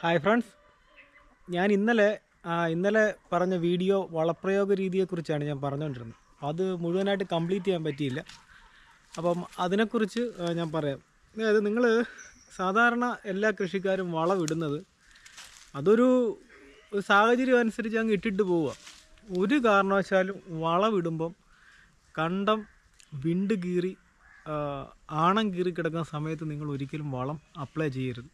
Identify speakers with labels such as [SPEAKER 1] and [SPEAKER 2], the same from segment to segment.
[SPEAKER 1] Hi friends. ഞാൻ ഇന്നലെ ഇന്നലെ പറഞ്ഞ വീഡിയോ വളപ്രയോഗ രീതിയെക്കുറിച്ചാണ് ഞാൻ പറഞ്ഞുകൊണ്ടിരുന്നത്. അത് മുഴുവനായിട്ട് കംപ്ലീറ്റ് ചെയ്യാൻ പറ്റിയില്ല. അപ്പം അതിനെക്കുറിച്ച് ഞാൻ പറയാം. അതായത് നിങ്ങൾ സാധാരണ എല്ലാ കൃഷിക്കാരും വളമിടുന്നത് അതൊരു സാഹചര്യം അനുസരിച്ച് അങ്ങ് ഇട്ടിട്ട് പോവുക. ഒരു കാരണവശാലും വളമിടുമ്പം കണ്ടം വിണ്ട് കീറി ആണം കീറി കിടക്കുന്ന സമയത്ത് നിങ്ങൾ ഒരിക്കലും വളം അപ്ലൈ ചെയ്യരുത്.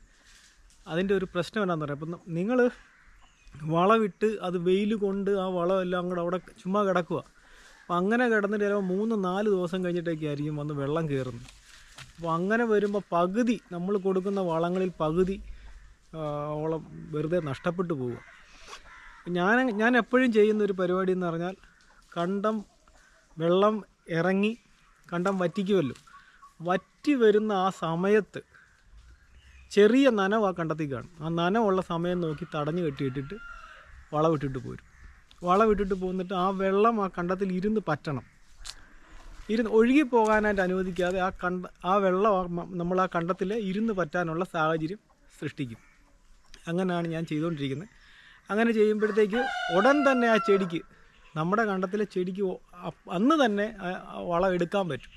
[SPEAKER 1] അതിന്റെ ഒരു പ്രശ്നം എന്താണെന്ന് പറയാം. അപ്പം നിങ്ങൾ വളമിട്ട് അത് വെയിൽ കൊണ്ട് ആ വളമെല്ലാം കൂടെ അവിടെ ചുമ്മാ കിടക്കുക. അപ്പം അങ്ങനെ കിടന്നിട്ട് ചിലപ്പോൾ മൂന്ന് നാല് ദിവസം കഴിഞ്ഞിട്ടൊക്കെ ആയിരിക്കും വന്ന് വെള്ളം കയറുന്നത്. അപ്പോൾ അങ്ങനെ വരുമ്പോൾ പകുതി നമ്മൾ കൊടുക്കുന്ന വളങ്ങളിൽ പകുതി ഓളം വെറുതെ നഷ്ടപ്പെട്ടു പോവുക. ഞാൻ ഞാൻ എപ്പോഴും ചെയ്യുന്ന ഒരു പരിപാടി എന്ന് പറഞ്ഞാൽ കണ്ടം വെള്ളം ഇറങ്ങി കണ്ടം വറ്റിക്കുമല്ലോ. വറ്റി വരുന്ന ആ സമയത്ത് ചെറിയ നനവ് ആ കണ്ടത്തിൽ കാണും ആ നനവുള്ള സമയം നോക്കി തടഞ്ഞു കെട്ടിയിട്ടിട്ട് വളവിട്ടിട്ട് പോരും. വളവിട്ടിട്ട് പോന്നിട്ട് ആ വെള്ളം ആ കണ്ടത്തിൽ ഇരുന്ന് പറ്റണം. ഇരുന്ന് ഒഴുകി പോകാനായിട്ട് അനുവദിക്കാതെ ആ കണ്ട ആ വെള്ളം നമ്മൾ ആ കണ്ടത്തിൽ ഇരുന്ന് പറ്റാനുള്ള സാഹചര്യം സൃഷ്ടിക്കും. അങ്ങനെയാണ് ഞാൻ ചെയ്തുകൊണ്ടിരിക്കുന്നത്. അങ്ങനെ ചെയ്യുമ്പോഴത്തേക്ക് ഉടൻ തന്നെ ആ ചെടിക്ക് നമ്മുടെ കണ്ടത്തിലെ ചെടിക്ക് അന്ന് തന്നെ വളം എടുക്കാൻ പറ്റും.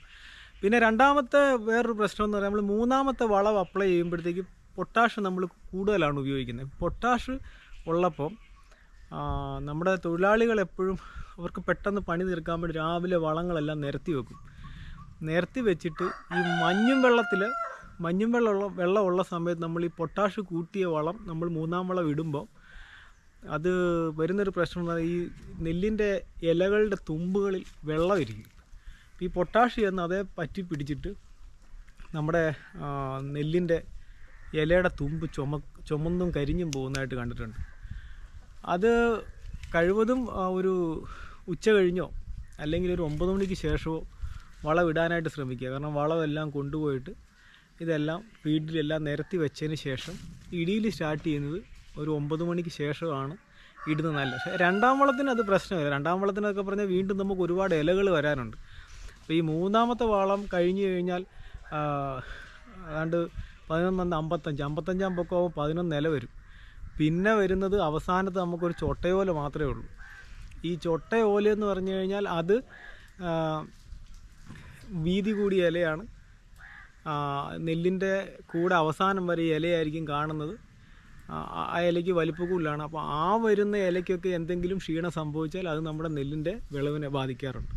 [SPEAKER 1] പിന്നെ രണ്ടാമത്തെ വേറൊരു പ്രശ്നം എന്ന് പറയുമ്പോൾ നമ്മൾ മൂന്നാമത്തെ വളം അപ്ലൈ ചെയ്യുമ്പോഴത്തേക്ക് പൊട്ടാഷ് നമ്മൾ കൂടുതലാണ് ഉപയോഗിക്കുന്നത്. പൊട്ടാഷ് ഉള്ളപ്പം നമ്മുടെ തൊഴിലാളികൾ എപ്പോഴും അവർക്ക് പെട്ടെന്ന് പണി തീർക്കാൻ വേണ്ടി രാവിലെ വളങ്ങളെല്ലാം നിരത്തി വെക്കും. നിരത്തി വെച്ചിട്ട് ഈ മഞ്ഞും വെള്ളത്തിൽ മഞ്ഞും വെള്ളമുള്ള വെള്ളമുള്ള സമയത്ത് നമ്മൾ ഈ പൊട്ടാഷ് കൂട്ടിയ വളം നമ്മൾ മൂന്നാം വളം ഇടുമ്പോൾ അത് വരുന്നൊരു പ്രശ്നം ഈ നെല്ലിന്റെ ഇലകളുടെ തുമ്പുകളിൽ വെള്ളം ഇരിക്കും. ഈ പൊട്ടാഷ് എന്ന് അതേ പറ്റി പിടിച്ചിട്ട് നമ്മുടെ നെല്ലിന്റെ ഇലയുടെ തുമ്പ് ചുമ ചുമന്നും കരിഞ്ഞും പോകുന്നതായിട്ട് കണ്ടിട്ടുണ്ട്. അത് കഴിവതും ഒരു ഉച്ച കഴിഞ്ഞോ അല്ലെങ്കിൽ ഒരു ഒമ്പത് മണിക്ക് ശേഷമോ വളമിടാനായിട്ട് ശ്രമിക്കുക. കാരണം വളമെല്ലാം കൊണ്ടുപോയിട്ട് ഇതെല്ലാം വീട്ടിലെല്ലാം നിരത്തി വെച്ചതിന് ശേഷം ഇടിയിൽ സ്റ്റാർട്ട് ചെയ്യുന്നത് ഒരു ഒമ്പത് മണിക്ക് ശേഷമാണ് ഇടുന്നത് നല്ല രണ്ടാം വളത്തിന് അത് പ്രശ്നമില്ല. രണ്ടാം വളത്തിനൊക്കെ പറഞ്ഞാൽ വീണ്ടും നമുക്ക് ഒരുപാട് ഇലകൾ വരാനുണ്ട്. അപ്പോൾ ഈ മൂന്നാമത്തെ വാളം കഴിഞ്ഞു കഴിഞ്ഞാൽ അതാണ്ട് പതിനൊന്ന് അമ്പത്തഞ്ച്. അമ്പത്തഞ്ചാം പൊക്കമാകുമ്പോൾ പതിനൊന്ന് നില വരും. പിന്നെ വരുന്നത് അവസാനത്ത് നമുക്കൊരു ചൊട്ടയോല മാത്രമേ ഉള്ളൂ. ഈ ചൊട്ടയോല എന്ന് പറഞ്ഞു കഴിഞ്ഞാൽ അത് വീതി കൂടിയ ഇലയാണ്. നെല്ലിന്റെ കൂടെ അവസാനം വരെ ഇലയായിരിക്കും കാണുന്നത്. ആ ഇലയ്ക്ക് ഇലയ്ക്ക് വലിപ്പക്കൂടുതലാണ് അപ്പോൾ ആ വരുന്ന ഇലയ്ക്കൊക്കെ എന്തെങ്കിലും ക്ഷീണം സംഭവിച്ചാൽ അത് നമ്മുടെ നെല്ലിന്റെ വിളവിനെ ബാധിക്കാറുണ്ട്.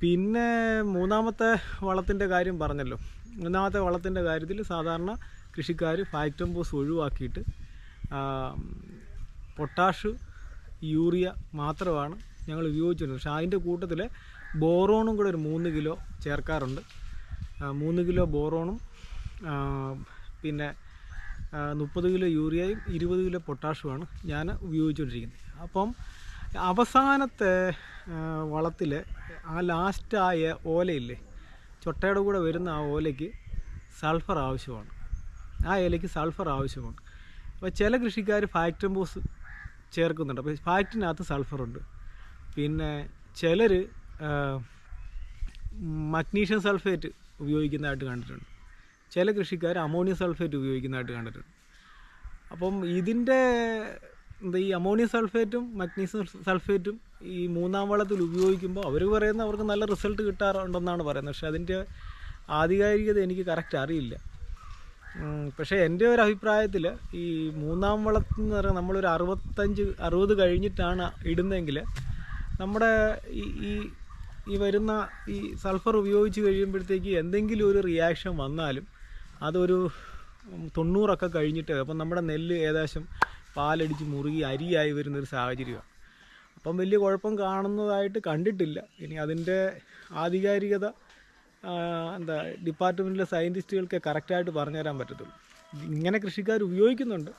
[SPEAKER 1] പിന്നെ മൂന്നാമത്തെ വളത്തിന്റെ കാര്യം പറഞ്ഞല്ലോ. മൂന്നാമത്തെ വളത്തിന്റെ കാര്യത്തിൽ സാധാരണ കൃഷിക്കാർ ഫാക്ടംബോസ് ഒഴിവാക്കിയിട്ട് പൊട്ടാഷ് യൂറിയ മാത്രമാണ് ഞങ്ങൾ ഉപയോഗിച്ചിരുന്നത്. പക്ഷേ അതിന്റെ കൂട്ടത്തിൽ ബോറോണും കൂടെ ഒരു മൂന്ന് കിലോ ചേർക്കാറുണ്ട്. മൂന്ന് കിലോ ബോറോണും പിന്നെ മുപ്പത് കിലോ യൂറിയയും ഇരുപത് കിലോ പൊട്ടാഷുമാണ് ഞാൻ ഉപയോഗിച്ചുകൊണ്ടിരിക്കുന്നത്. അപ്പം അവസാനത്തെ വളത്തിൽ ആ ലാസ്റ്റായ ഓലയില്ലേ ചൊട്ടയുടെ കൂടെ വരുന്ന ആ ഓലയ്ക്ക് സൾഫർ ആവശ്യമാണ്. ആ ഇലയ്ക്ക് സൾഫർ ആവശ്യമാണ്. അപ്പോൾ ചില കൃഷിക്കാർ ഫാക്ടംബോസ് ചേർക്കുന്നുണ്ട്. അപ്പോൾ ഫാക്ടറിനകത്ത് സൾഫറുണ്ട്. പിന്നെ ചിലർ മഗ്നീഷ്യം സൾഫേറ്റ് ഉപയോഗിക്കുന്നതായിട്ട് കണ്ടിട്ടുണ്ട്. ചില കൃഷിക്കാർ അമോണിയം സൾഫേറ്റ് ഉപയോഗിക്കുന്നതായിട്ട് കണ്ടിട്ടുണ്ട്. അപ്പം ഇതിന്റെ എന്താ ഈ അമോണിയം സൾഫേറ്റും മഗ്നീഷ്യം സൾഫേറ്റും ഈ മൂന്നാം വളത്തിൽ ഉപയോഗിക്കുമ്പോൾ അവർ പറയുന്ന അവർക്ക് നല്ല റിസൾട്ട് കിട്ടാറുണ്ടെന്നാണ് പറയുന്നത്. പക്ഷേ അതിന്റെ ആധികാരികത എനിക്ക് കറക്റ്റ് അറിയില്ല. പക്ഷേ എന്റെ ഒരു അഭിപ്രായത്തിൽ ഈ മൂന്നാം വളത്തിൽ എന്ന് പറയുന്നത് നമ്മളൊരു അറുപത്തഞ്ച് അറുപത് കഴിഞ്ഞിട്ടാണ് ഇടുന്നതെങ്കിൽ നമ്മുടെ ഈ ഈ വരുന്ന ഈ സൾഫർ ഉപയോഗിച്ച് കഴിയുമ്പോഴത്തേക്ക് എന്തെങ്കിലും ഒരു റിയാക്ഷൻ വന്നാലും അതൊരു തൊണ്ണൂറൊക്കെ കഴിഞ്ഞിട്ട്. അപ്പം നമ്മുടെ നെല്ല് ഏകദേശം പാലടിച്ച് മുറുകി അരിയായി വരുന്നൊരു സാഹചര്യമാണ്. അപ്പം വലിയ കുഴപ്പം കാണുന്നതായിട്ട് കണ്ടിട്ടില്ല. ഇനി അതിന്റെ ആധികാരികത എന്താ ഡിപ്പാർട്ട്മെന്റിലെ സയന്റിസ്റ്റുകൾക്ക് കറക്റ്റായിട്ട് പറഞ്ഞുതരാൻ പറ്റത്തുള്ളൂ. ഇങ്ങനെ കൃഷിക്കാർ ഉപയോഗിക്കുന്നുണ്ട്.